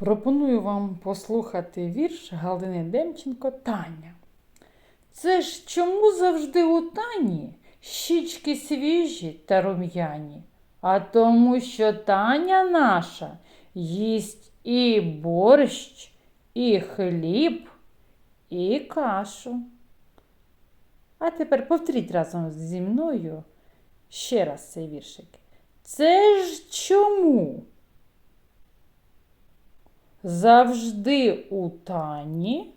Пропоную вам послухати вірш Галини Демченко Таня. Це ж чому завжди у Тані щічки свіжі та рум'яні? А тому, що Таня наша їсть і борщ, і хліб, і кашу. А тепер повторіть разом зі мною ще раз цей віршик. Це ж чому? Завжди у тані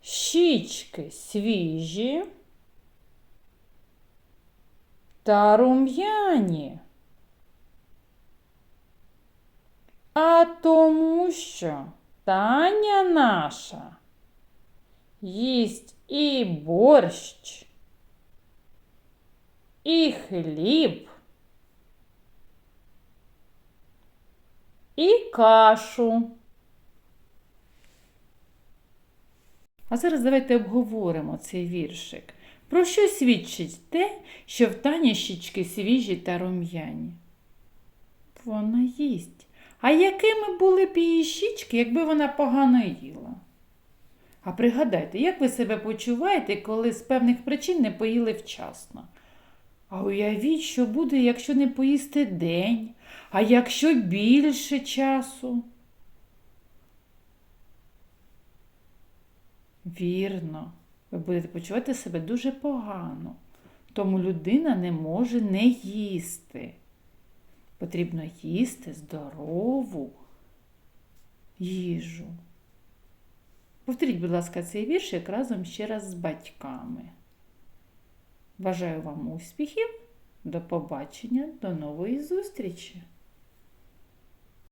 щічки свіжі та рум'яні. А тому що Таня наша їсть і борщ, і хліб, І кашу. А зараз давайте обговоримо цей віршик. Про що свідчить те, що в Тані щічки свіжі та рум'яні? Вона їсть. А якими були б її щічки, якби вона погано їла? А пригадайте, як ви себе почуваєте, коли з певних причин не поїли вчасно? А уявіть, що буде, якщо не поїсти день, а якщо більше часу? Вірно, ви будете почувати себе дуже погано, тому людина не може не їсти. Потрібно їсти здорову їжу. Повторіть, будь ласка, цей віршик разом ще раз з батьками. Бажаю вам успіхів, до побачення, до нової зустрічі!